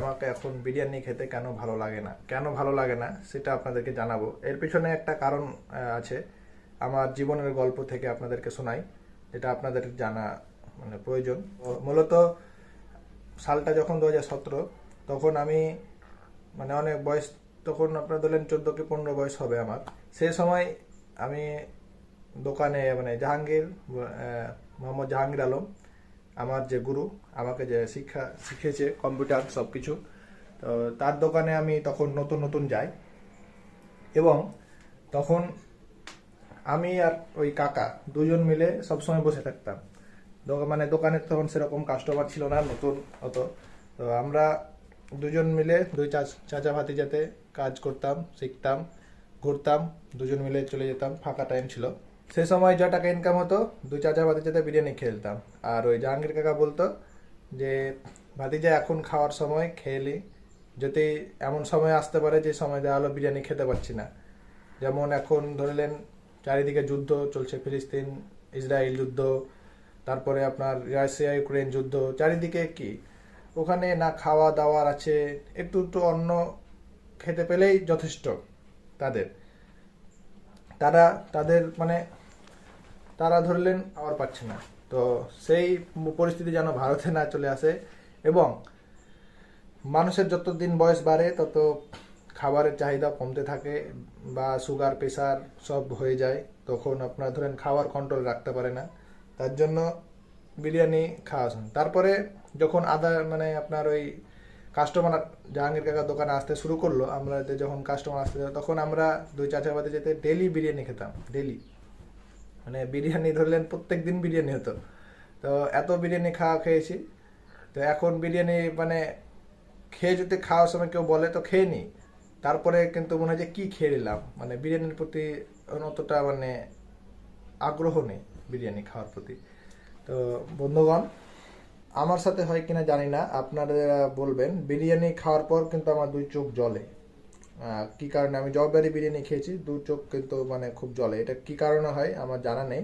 আমাকে এখন বিরিয়ানি খেতে কেন ভালো লাগে না? কেন ভালো লাগে না সেটা আপনাদেরকে জানাব। এর পিছনে একটা কারণ আছে। আমার জীবনের গল্প থেকে আপনাদেরকে শোনাই, যেটা আপনাদের জানা মানে প্রয়োজন। মূলত সালটা যখন দু হাজার সতেরো, তখন আমি মানে অনেক বয়স, তখন আপনার ধরলেন চোদ্দ কি পনেরো বয়স হবে আমার। সেই সময় আমি দোকানে মানে জাহাঙ্গীর মোহাম্মদ জাহাঙ্গীর আলম আমার যে গুরু আমাকে যে শিক্ষা শিখেছে কম্পিউটার সব কিছু তো তার দোকানে আমি তখন নতুন নতুন যাই এবং তখন আমি আর ওই কাকা দুজন মিলে সবসময় বসে থাকতাম। মানে দোকানে তখন সেরকম কাস্টমার ছিল না, নতুন অত। তো আমরা দুজন মিলে দুই চাচা ভাতিজাতে কাজ করতাম, শিখতাম, ঘুরতাম, দুজন মিলে চলে যেতাম, ফাঁকা টাইম ছিল। সেই সময় যা টাকা ইনকাম হতো, দুই চাচা ভাতিজাতে বিরিয়ানি খেলতাম। আর ওই জাহাঙ্গীর কাকা বলতো যে, ভাতিজা, এখন খাওয়ার সময় খেয়েলি যদি এমন সময় আসতে পারে যে সময় দেওয়া হলো, বিরিয়ানি খেতে পারছি না। যেমন এখন ধরলেন, চারিদিকে যুদ্ধ চলছে, ফিলিস্তিন, ইসরায়েল যুদ্ধ, তারপরে আপনার রাশিয়া, ইউক্রেন যুদ্ধ, চারিদিকে কি? ওখানে না খাওয়া দাওয়ার আছে, একটু একটু অন্ন খেতে পেলেই যথেষ্ট তাদের। তারা, তাদের মানে তারা ধরলেন, আবার পাচ্ছে না। তো সেই পরিস্থিতি যেন ভারতে না চলে আসে এবং মানুষের যত দিন বয়স বাড়ে, তত খাবারের চাহিদা কমতে থাকে বা সুগার প্রেশার সব হয়ে যায়। তখন আপনার ধরেন খাওয়ার কন্ট্রোল রাখতে পারে না। তার জন্য বিরিয়ানি খাওয়া। তারপরে যখন আদা মানে আপনার ওই কাস্টমার জাহাঙ্গীর কাকার দোকানে আসতে শুরু করল, আমরা যখন কাস্টমার আসতে তখন আমরা দুই চাচাবাদে যেতে ডেলি বিরিয়ানি খেতাম ডেলি মানে বিরিয়ানি ধরলেন প্রত্যেক দিন বিরিয়ানি হতো। তো এত বিরিয়ানি খাওয়া খেয়েছি। তো এখন বিরিয়ানি মানে খেয়ে যদি খাওয়ার সময় কেউ বলে তো খেয়ে নিই তারপরে কিন্তু মনে হয় যে কী খেয়ে নিলাম? মানে বিরিয়ানির প্রতি অতটা মানে আগ্রহ নেই বিরিয়ানি খাওয়ার প্রতি। তো বন্ধুগণ আমার সাথে হয় কিনা জানি না আপনারা বলবেন বিরিয়ানি খাওয়ার পর কিন্তু আমার দুই চোখ আহ, কি কারণে? আমি জবদারি বিরিয়ানি খেয়েছি, দু চোখ কিন্তু মানে খুব জলে। এটা কি কারণে হয় আমার জানা নেই।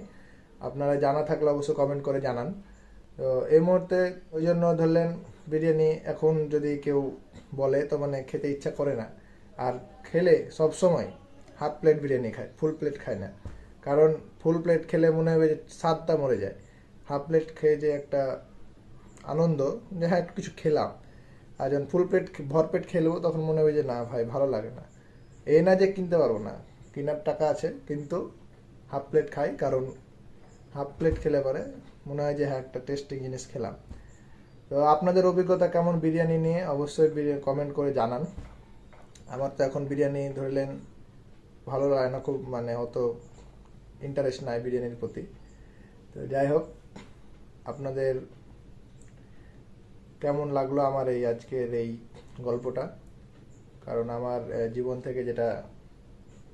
আপনারা জানা থাকলে অবশ্যই কমেন্ট করে জানান। তো এই মুহূর্তে ওই জন্য ধরলেন বিরিয়ানি এখন যদি কেউ বলে, তো মানে খেতে ইচ্ছা করে না। আর খেলে সব সময় হাফ প্লেট বিরিয়ানি খায়, ফুল প্লেট খায় না। কারণ ফুল প্লেট খেলে মনে হবে যে স্বাদটা মরে যায়। হাফ প্লেট খেয়ে যে একটা আনন্দ, যে হ্যাঁ একটু কিছু খেলাম। আর যখন ফুল প্লেট ভরপেট খেলব তখন মনে হবে যে, না ভাই, ভালো লাগে না। এই না যে কিনতে পারব না। কেনার টাকা আছে, কিন্তু হাফ প্লেট খাই, কারণ হাফ প্লেট খেলে পরে মনে হয় যে হ্যাঁ একটা টেস্টিং জিনিস খেলাম। তো আপনাদের অভিজ্ঞতা কেমন বিরিয়ানি নিয়ে, অবশ্যই কমেন্ট করে জানান। আমার তো এখন বিরিয়ানি ধরলেন, ভালো লাগে না খুব মানে অত ইন্টারেস্ট নাই বিরিয়ানির প্রতি। তো যাই হোক, আপনাদের কেমন লাগল আমার এই আজকের এই গল্পটা? কারণ আমার জীবন থেকে যেটা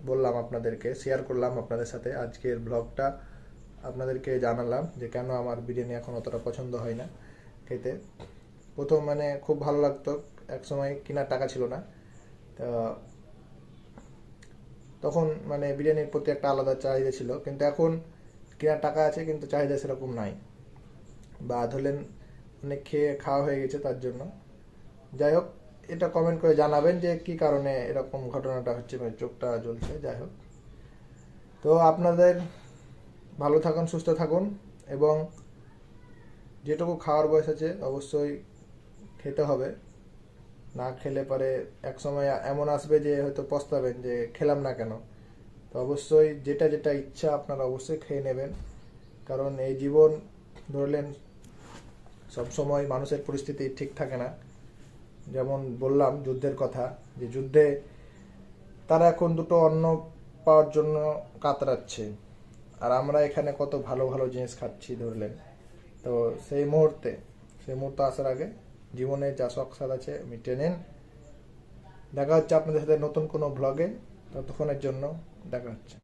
বললাম আপনাদেরকে শেয়ার করলাম আপনাদের সাথে আজকের ব্লগটা আপনাদেরকে জানালাম যে কেন আমার বিরিয়ানি এখন অতটা পছন্দ হয় না খেতে। প্রথম মানে খুব ভালো লাগতো এক সময় কেনার টাকা ছিল না। তা তখন মানে বিরিয়ানির প্রতি একটা আলাদা চাহিদা ছিল, কিন্তু এখন কেনার টাকা আছে, কিন্তু চাহিদা সেরকম নাই। বা ধরলেন অনেক খেয়ে খাওয়া হয়ে গেছে তার জন্য। যাই হোক, এটা কমেন্ট করে জানাবেন যে কি কারণে এরকম ঘটনাটা হচ্ছে মানে চোখটা জ্বলছে, যাই হোক। তো আপনাদের ভালো থাকুন, সুস্থ থাকুন এবং যেটুকু খাওয়ার বয়স আছে অবশ্যই খেতে হবে। না খেলে পরে এক সময় এমন আসবে যে হয়তো পস্তাবেন যে খেলাম না কেন। তো অবশ্যই যেটা যেটা ইচ্ছা আপনারা অবশ্যই খেয়ে নেবেন। কারণ এই জীবন ধরলেন সব সময় মানুষের পরিস্থিতি ঠিক থাকে না। যেমন বললাম যুদ্ধের কথা, যে যুদ্ধে তারা এখন দুটো অন্ন পাওয়ার জন্য কাতরাচ্ছে। আর আমরা এখানে কত ভালো ভালো জিনিস খাচ্ছি ধরলেন। তো সেই মুহূর্তে, সেই মুহূর্ত আসার আগে জীবনে যা সাদ আছে মিটে নেন দেখা হচ্ছে আপনাদের সাথে নতুন কোনো ব্লগে ততক্ষণের জন্য দেখা হচ্ছে।